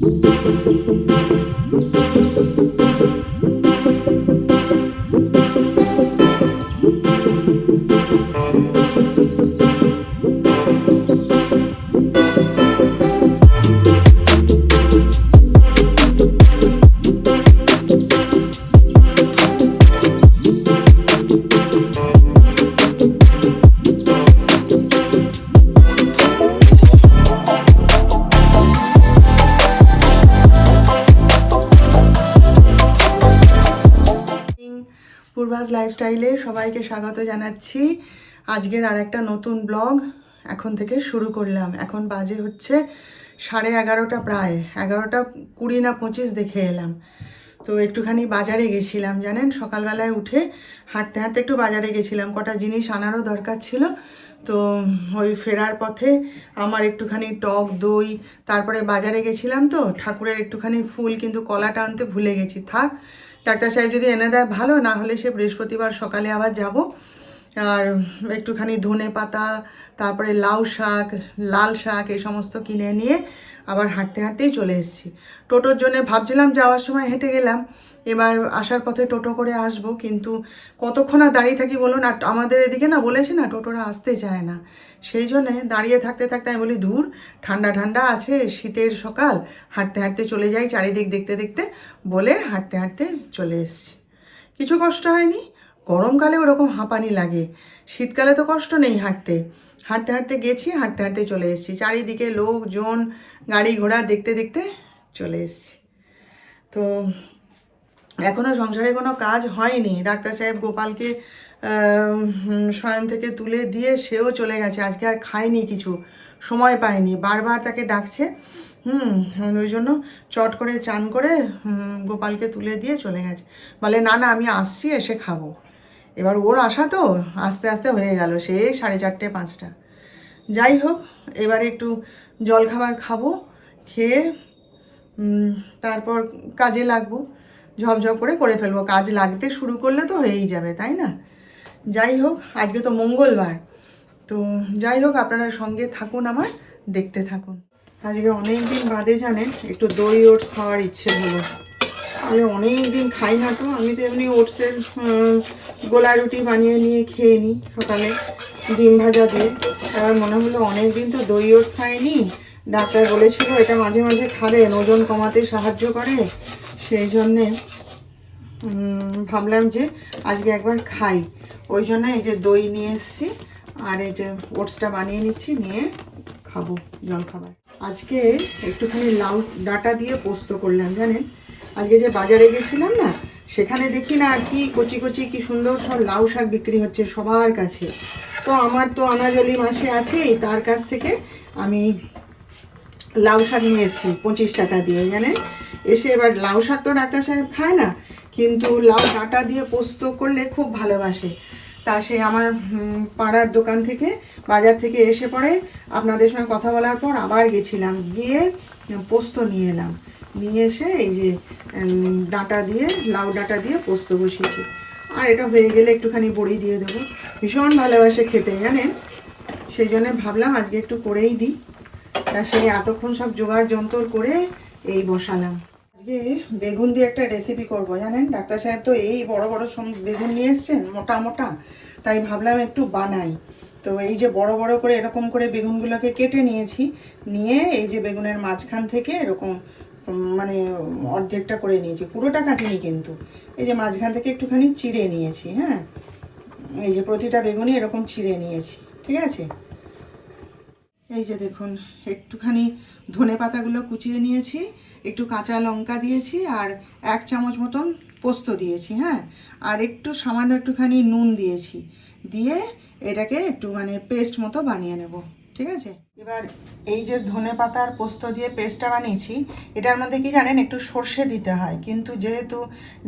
Thank you. পূর্বাস লাইফস্টাইলে সবাইকে স্বাগত জানাচ্ছি। আজকের আর একটা নতুন ব্লগ এখন থেকে শুরু করলাম। এখন বাজে হচ্ছে সাড়ে এগারোটা প্রায়। এগারোটা কুড়ি না পঁচিশ দেখে এলাম। তো একটুখানি বাজারে গেছিলাম, জানেন? সকালবেলায় উঠে হাঁটতে হাঁটতে একটু বাজারে গেছিলাম। কটা জিনিস আনারও দরকার ছিল। তো ওই ফেরার পথে আমার একটুখানি টক দই, তারপরে বাজারে গেছিলাম তো, ঠাকুরের একটুখানি ফুল, কিন্তু কলাটা আনতে ভুলে গেছি। থাক ডাক্তার সাহেব যদি এনে দেয় ভালো না হলে সে বৃহস্পতিবার সকালে আবার যাব। আর একটুখানি ধনে পাতা, তারপরে লাউ শাক, লাল শাক এই সমস্ত কিনে নিয়ে আবার হাঁটতে হাঁটতেই চলে এসেছি। টোটোর জন্য ভাবছিলাম যাওয়ার সময় হেঁটে গেলাম। এবার আসার পথে টোটো করে আসব, কিন্তু কতক্ষণ আর দাঁড়িয়ে থাকি বলুন? আর আমাদের এদিকে না বলেছে না, টোটোরা আসতে চায় না। সেই জন্যে দাঁড়িয়ে থাকতে থাকতে আমি বলি, দূর, ঠান্ডা ঠান্ডা আছে, শীতের সকাল। হাঁটতে হাঁটতে চলে যাই চারিদিক দেখতে দেখতে, বলে হাঁটতে হাঁটতে চলে এসেছি। কিছু কষ্ট হয়নি। গরমকালে ওরকম হাঁপানি লাগে। শীতকালে তো কষ্ট নেই হাঁটতে। হাঁটতে হাঁটতে গেছি, হাঁটতে হাঁটতে চলে এসেছি। চারিদিকে লোকজন, গাড়ি ঘোড়া দেখতে দেখতে চলে এসেছি। তো এখনও সংসারে কোনো কাজ হয়নি। ডাক্তার সাহেব গোপালকে শয়ন থেকে তুলে দিয়ে সেও চলে গেছে। আজকে আর খায়নি কিছু, সময় পায়নি। বারবার তাকে ডাকছে। হুম, ওই জন্য চট করে চান করে গোপালকে তুলে দিয়ে চলে গেছে। বলে, না না, আমি আসছি, এসে খাব। এবার ওর আশা তো আস্তে আস্তে হয়ে গেল, সে সাড়ে চারটে, পাঁচটা। যাই হোক, এবারে একটু জল খাবার খাব, খেয়ে তারপর কাজে লাগবো, ঝপঝপ করে করে ফেলব। কাজ লাগতে শুরু করলে তো হয়েই যাবে, তাই না? যাই হোক, আজকে তো মঙ্গলবার। তো যাই হোক, আপনারা সঙ্গে থাকুন আমার, দেখতে থাকুন। আজকে অনেক দিন বাদে জানেন, একটু দই, ওটস খাওয়ার ইচ্ছে হলো। তাহলে অনেক দিন খাই না তো, আমি তো এমনি ওটসের গোলা রুটি বানিয়ে নিয়ে খেয়ে নিই সকালে, ডিম ভাজা দিয়ে। এবার মনে হলো অনেক দিন তো দই ওটস খাইনি। ডাক্তার বলেছিল এটা মাঝে মাঝে খাবেন ওজন কমাতে সাহায্য করে। সেই জন্যে ভাবলাম যে আজকে একবার খাই। ওই জন্য এই যে দই নিয়ে এসেছি, আর এই যে ওটসটা বানিয়ে নিচ্ছি, নিয়ে খাব জল খাবার আজকে একটুখানি লাউ ডাটা দিয়ে পোস্ত করলাম, জানেন? আজকে যে বাজারে গেছিলাম না, সেখানে দেখি না আর কি কচি কচি কি সুন্দর সব লাউ শাক বিক্রি হচ্ছে সবার কাছে। তো আমার তো আনাজলি মাসে আছেই, তার কাছ থেকে আমি লাউ শাক নিয়ে এসেছি, পঁচিশ টাকা দিয়ে, জানেন? এসে এবার লাউ শাক তো ডাক্তার সাহেব খায় না, কিন্তু লাউ ডাঁটা দিয়ে পোস্ত করলে খুব ভালোবাসে। তা সে আমার পাড়ার দোকান থেকে, বাজার থেকে এসে পরে আপনাদের সঙ্গে কথা বলার পর আবার গেছিলাম, গিয়ে পোস্ত নিয়ে এলাম। নিয়ে এসে এই যে ডাঁটা দিয়ে, লাউ ডাঁটা দিয়ে পোস্ত বসিয়েছি। আর এটা হয়ে গেলে একটুখানি বড়ি দিয়ে দেবো। ভীষণ ভালোবাসে খেতে, জানেন? সেই জন্য ভাবলাম আজকে একটু করেই দিই। তা সেই এতক্ষণ সব জোগাড় যন্তর করে এই বসালাম। আজকে বেগুন দিয়ে একটা রেসিপি করব, জানেন? ডাক্তার সাহেব তো এই বড় বড় বেগুন নিয়ে এসছেন, মোটা মোটা। তাই ভাবলাম একটু বানাই। তো এই যে বড় বড় করে এরকম করে বেগুনগুলোকে কেটে নিয়েছি। নিয়ে এই যে বেগুনের মাঝখান থেকে এরকম মানে অর্ধেকটা করে নিয়েছি, পুরোটা কাটিনি কিন্তু। এই যে মাঝখান থেকে একটুখানি চিড়ে নিয়েছি হ্যাঁ? এই যে প্রতিটা বেগুনি এরকম চিড়ে নিয়েছি, ঠিক আছে? এই যে দেখুন, একটুখানি ধনে পাতাগুলো কুচিয়ে নিয়েছি, একটু কাঁচা লঙ্কা দিয়েছি, আর এক চামচ মতন পোস্ত দিয়েছি হ্যাঁ? আর একটু সামান্য একটুখানি নুন দিয়েছি, দিয়ে এটাকে একটু মানে পেস্ট মতো বানিয়ে নেব। ঠিক আছে? এবার এই যে ধনে পাতা আর পোস্ত দিয়ে পেস্টটা বানিয়েছি, এটার মধ্যে কি জানেন, একটু সর্ষে দিতে হয়। কিন্তু যেহেতু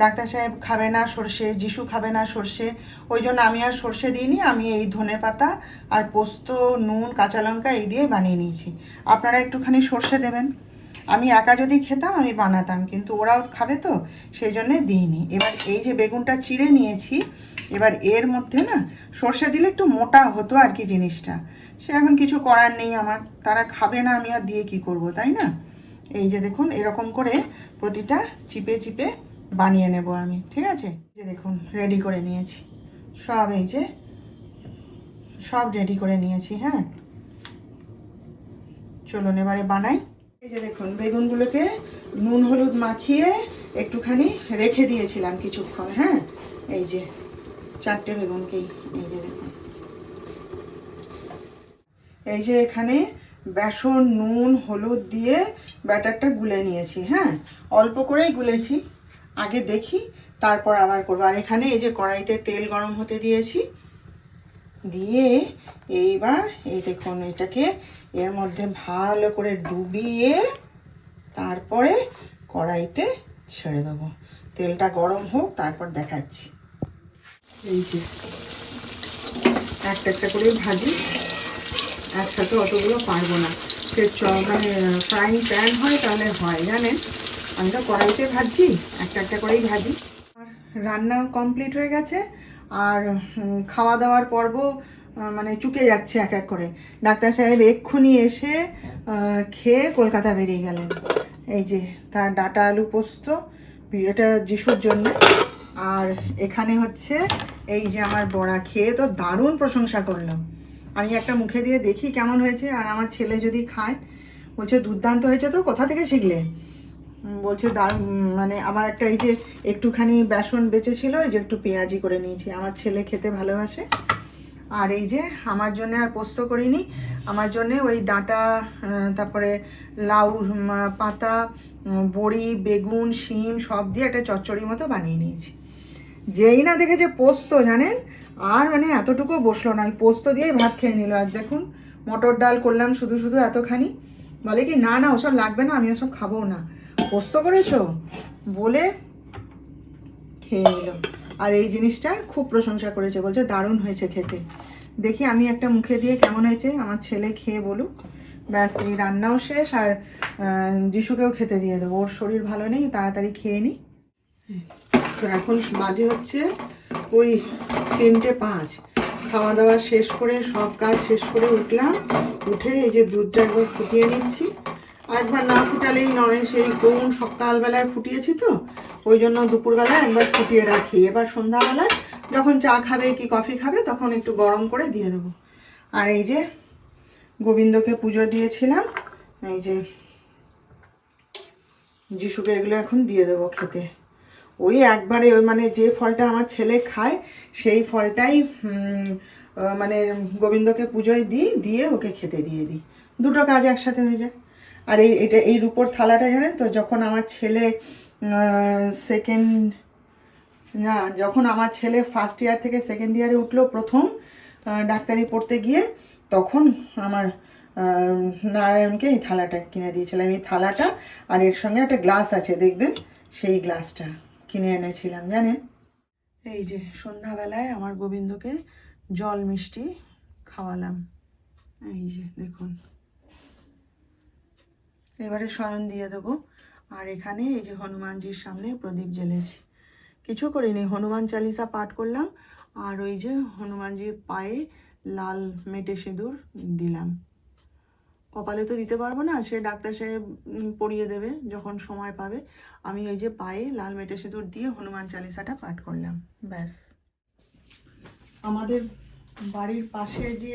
ডাক্তার সাহেব খাবে না সর্ষে, যিশু খাবে না সর্ষে, ওই জন্য আমি আর সর্ষে দিইনি, আমি এই ধনে পাতা আর পোস্ত, নুন, কাঁচা লঙ্কা এই দিয়ে বানিয়ে নিয়েছি। আপনারা একটুখানি সর্ষে দেবেন। আমি একা যদি খেতাম, আমি বানাতাম, কিন্তু ওরাও খাবে তো, সেই জন্যে দিইনি। এবার এই যে বেগুনটা চিড়ে নিয়েছি, এবার এর মধ্যে না, সর্ষে দিলে একটু মোটা হতো আর কি জিনিসটা। সে এখন কিছু করার নেই আমার। তারা খাবে না, আমি আর দিয়ে কি করব, তাই না? এই যে দেখুন, এরকম করে প্রতিটা চিপে চিপে বানিয়ে নেব আমি, ঠিক আছে? যে দেখুন রেডি করে নিয়েছি। সব এই যে, সব রেডি করে নিয়েছি হ্যাঁ? চলুন, এবারে বানাই। এই যে দেখুন, বেগুনগুলোকে নুন হলুদ মাখিয়ে একটুখানি রেখে দিয়েছিলাম কিছুক্ষণ হ্যাঁ? এই যে, চারটে বেগুনকেই, এই যে দেখুন। এই যে এখানে বেসন, নুন, হলুদ দিয়ে ব্যাটারটা গুলে নিয়েছি হ্যাঁ? অল্প করেই গুলেছি। আগে দেখি, তারপর আবার করব। আর এখানে এই যে কড়াইতে তেল গরম হতে দিয়েছি, দিয়ে এইবার এই দেখুন, এটাকে এর মধ্যে ভালো করে ডুবিয়ে তারপরে কড়াইতে ছেড়ে দেবো। তেলটা গরম হোক, তারপর দেখাচ্ছি। এই যে একটা একটা করে ভাজি। একসাথে অতগুলো পারব না। সে চ মানে ফ্রাইং প্যান হয় তাহলে হয়, জানেন? আমি তো কড়াইতে ভাজছি, একটা একটা করেই ভাজি। আর রান্না কমপ্লিট হয়ে গেছে, আর খাওয়া দাওয়ার পর্ব মানে চুকে যাচ্ছে এক এক করে। ডাক্তার সাহেব এক্ষুনি এসে খেয়ে কলকাতা বেরিয়ে গেলেন। এই যে, তার ডাটা আলু পোস্ত এটা যিশুর জন্য। আর এখানে হচ্ছে, এই যে আমার বড়া, খেয়ে তো দারুণ প্রশংসা করলাম। আমি একটা মুখে দিয়ে দেখি কেমন হয়েছে আর আমার ছেলে যদি খায় বলছে দুর্দান্ত হয়েছে তো কোথা থেকে শিখলে? বলছে উম, মানে আমার একটা এই যে একটুখানি বেসন বেঁচেছিল এই যে একটু পেঁয়াজি করে নিয়েছি। আমার ছেলে খেতে ভালোবাসে। আর এই যে আমার জন্য আর পোস্ত করিনি আমার জন্য ওই ডাঁটা তারপরে লাউ পাতা বড়ি বেগুন শিম সব দিয়ে একটা চচ্চড়ি মতো বানিয়ে নিয়েছি। যেই না দেখে যে পোস্ত জানেন? আর মানে এতটুকু বসল না, ওই পোস্ত দিয়েই ভাত খেয়ে নিল। আর দেখুন, মটর ডাল করলাম শুধু শুধু এতখানি। বলে কি, না না, ওসব লাগবে না আমি ওসব খাব না। পোস্ত করেছ? বলে খেয়ে নিল। আর এই জিনিসটার খুব প্রশংসা করেছে, বলছে দারুণ হয়েছে খেতে। দেখি আমি একটা মুখে দিয়ে কেমন হয়েছে, আমার ছেলে খেয়ে বলুক। ব্যাস, এই রান্নাও শেষ, আর যিশুকেও খেতে দিয়ে দেবো। ওর শরীর ভালো নেই, তাড়াতাড়ি খেয়ে নিই এখন বাজে হচ্ছে ওই তিনটে পাঁচ। খাওয়া দাওয়া শেষ করে, সব কাজ শেষ করে উঠলাম। উঠে এই যে দুধটা একবার ফুটিয়ে নিচ্ছি। একবার না ফুটালেই নয়, সেই কোন সকালবেলায় ফুটিয়েছি তো, ওই জন্য দুপুরবেলায় একবার ফুটিয়ে রাখি। এবার সন্ধ্যাবেলায় যখন চা খাবে কি কফি খাবে, তখন একটু গরম করে দিয়ে দেবো। আর এই যে গোবিন্দকে পুজো দিয়েছিলাম, এই যে যিশুকে এগুলো এখন দিয়ে দেবো খেতে। ওই একবারে ওই মানে যে ফলটা আমার ছেলে খায়, সেই ফলটাই মানে গোবিন্দকে পুজোয় দিই, দিয়ে ওকে খেতে দিয়ে দিই। দুটো কাজ একসাথে হয়ে যায়। আর এই, এটা, এই রূপোর থালাটা জানেন তো, যখন আমার ছেলে সেকেন্ড না, যখন আমার ছেলে ফার্স্ট ইয়ার থেকে সেকেন্ড ইয়ারে উঠল প্রথম ডাক্তারি পড়তে গিয়ে, তখন আমার নারায়ণকে এই থালাটা কিনে দিয়েছিলাম। এই থালাটা, আর এর সঙ্গে একটা গ্লাস আছে, দেখবেন? সেই গ্লাসটা। কিনে এনেছিলাম, জানেন? এই যে সন্ধ্যাবেলায় আমার গোবিন্দকে জল মিষ্টি খাওয়ালাম। এই যে দেখুন। এবারে শয়ন দিয়ে দেবো। আর এখানে এই যে হনুমানজির সামনে প্রদীপ জ্বেলেছি। কিছু করিনি, হনুমান চালিসা পাঠ করলাম আর ওই যে হনুমানজির পায়ে লাল মেটে সিঁদুর দিলাম। কপালে তো দিতে পারব না, সে ডাক্তার সাহেব পড়িয়ে দেবে যখন সময় পাবে। আমি ওই যে পায়ে লাল মেটে সিঁদুর দিয়ে হনুমান চালিসাটা পাঠ করলাম, ব্যাস। আমাদের বাড়ির পাশে যে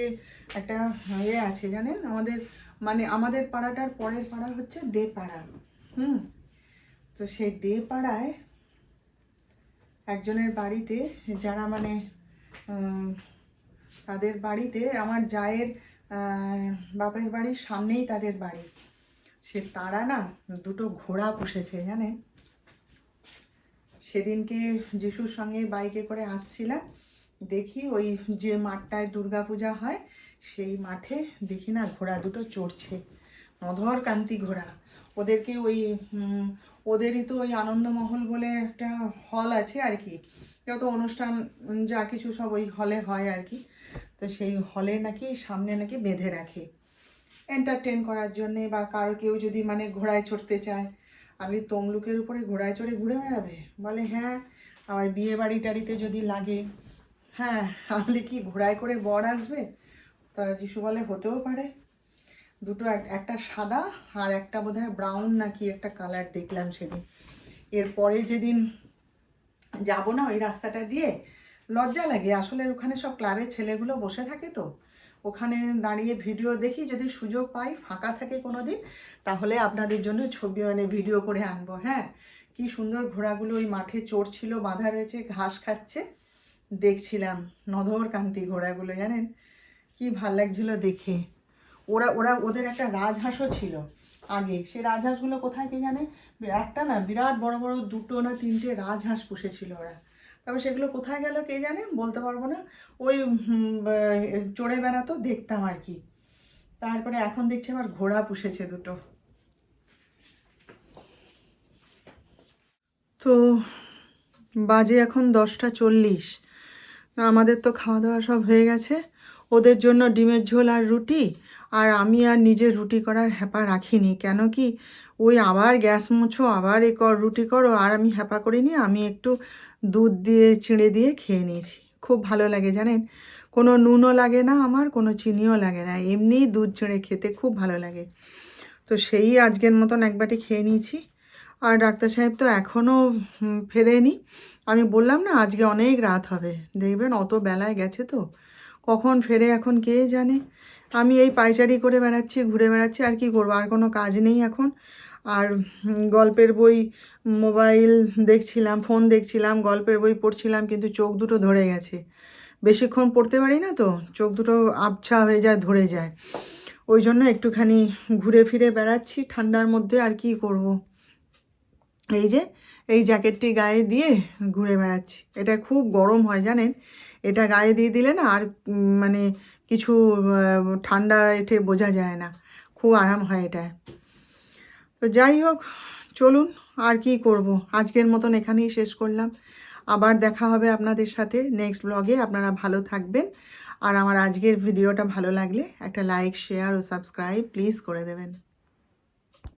একটা ইয়ে আছে জানেন, আমাদের মানে আমাদের পাড়াটার পরের পাড়া হচ্ছে দে পাড়া হুম? তো সেই দে পাড়ায় একজনের বাড়িতে, যারা মানে তাদের বাড়িতে আমার জায়ের বাপের বাড়ির সামনেই তাদের বাড়ি। সে তারা না দুটো ঘোড়া পুষেছে জানেন সেদিনকে যিশুর সঙ্গে বাইকে করে আসছিলাম, দেখি ওই যে মাঠটায় দুর্গাপূজা হয়, সেই মাঠে দেখি না ঘোড়া দুটো চড়ছে। অধর কান্তি ঘোড়া। ওদেরকে ওই ওদেরই তো ওই আনন্দমহল বলে একটা হল আছে আর কি। যত অনুষ্ঠান, যা কিছু সব ওই হলে হয় আর কি। তো সেই হলে নাকি সামনে নাকি বেঁধে রাখে। এন্টারটেন করার জন্যে বা কারও কেউ যদি মানে ঘোড়ায় চড়তে চায় আপনি তমলুকের উপরে ঘোড়ায় চড়ে ঘুরে বেড়াবে? বলে হ্যাঁ আবার বিয়ে বাড়ি টাড়িতে যদি লাগে। হ্যাঁ তাহলে কি ঘোড়ায় করে বর আসবে? তা যিশু বলে, হতেও পারে। দুটো এক- একটা সাদা আর একটা বোধহয় ব্রাউন নাকি একটা কালার দেখলাম সেদিন। এরপরে যেদিন যাব না ওই রাস্তাটা দিয়ে লজ্জা লাগে। আসলে ওখানে সব ক্লাবের ছেলেগুলো বসে থাকে তো। ওখানে দাঁড়িয়ে ভিডিও দেখি, যদি সুযোগ পাই, ফাঁকা থাকে কোনো দিন তাহলে আপনাদের জন্য ছবি মানে ভিডিও করে আনব। হ্যাঁ কি সুন্দর ঘোড়াগুলো ওই মাঠে চড়ছিল বাঁধা রয়েছে, ঘাস খাচ্ছে। দেখছিলাম নধর কান্তি ঘোড়াগুলো, জানেন? কি ভালো লাগছিল দেখে। ওরা ওরা, ওদের একটা রাজহাঁসও ছিল আগে। সে রাজহাঁসগুলো কোথায় কে জানে? একটা না, বিরাট বড় বড় দুটো না তিনটে রাজহাঁস পুষেছিল ওরা। তবে সেগুলো কোথায় গেল কে জানে বলতে পারব না। ওই চড়ে বেড়াতো দেখতাম আর কি। তারপরে এখন দেখছি আমার ঘোড়া পুষেছে দুটো। তো বাজে এখন দশটা চল্লিশ। আমাদের তো খাওয়া দাওয়া সব হয়ে গেছে। ওদের জন্য ডিমের ঝোল আর রুটি? আর আমি আর নিজে রুটি করার হ্যাপা রাখিনি। কেন কি? ওই আবার গ্যাস মুছো, আবার এ কর, রুটি করো, আর আমি হ্যাপা করিনি, আমি একটু দুধ দিয়ে, চিড়ে দিয়ে খেয়ে নিয়েছি। খুব ভালো লাগে জানেন? কোনো নুনও লাগে না আমার, কোনো চিনিও লাগে না। এমনিই দুধ চিড়ে খেতে খুব ভালো লাগে। তো সেই আজকের মতন একবারটি খেয়ে নিয়েছি। আর ডাক্তার সাহেব তো এখনও ফেরেনি। আমি বললাম না, আজকে অনেক রাত হবে। দেখবেন অত বেলায় গেছে তো। কখন ফেরে, এখন কে জানে? আমি এই পাইচারি করে বেড়াচ্ছি, ঘুরে বেড়াচ্ছি, আর কি করব? আর কোনো কাজ নেই এখন। আর গল্পের বই, মোবাইল দেখছিলাম, ফোন দেখছিলাম, গল্পের বই পড়ছিলাম, কিন্তু চোখ দুটো ধরে গেছে। বেশিক্ষণ পড়তে পারি না তো, চোখ দুটো আবছা হয়ে যায়, ধরে যায়। ওই জন্য একটুখানি ঘুরে ফিরে বেড়াচ্ছি, ঠান্ডার মধ্যে আর কি করব। এই যে, এই জ্যাকেটটি গায়ে দিয়ে ঘুরে বেড়াচ্ছি। এটা খুব গরম হয়, জানেন? এটা গায়ে দিয়ে দিলে না আর মানে কিছু ঠান্ডা এঠে বোঝা যায় না। খুব আরাম হয় এটা তো যাই হোক, চলুন আর কি করব। আজকের মতন এখানেই শেষ করলাম। আবার দেখা হবে আপনাদের সাথে নেক্সট ব্লগে আপনারা ভালো থাকবেন। আর আমার আজকের ভিডিওটা ভালো লাগলে একটা লাইক শেয়ার ও সাবস্ক্রাইব প্লিজ করে দেবেন।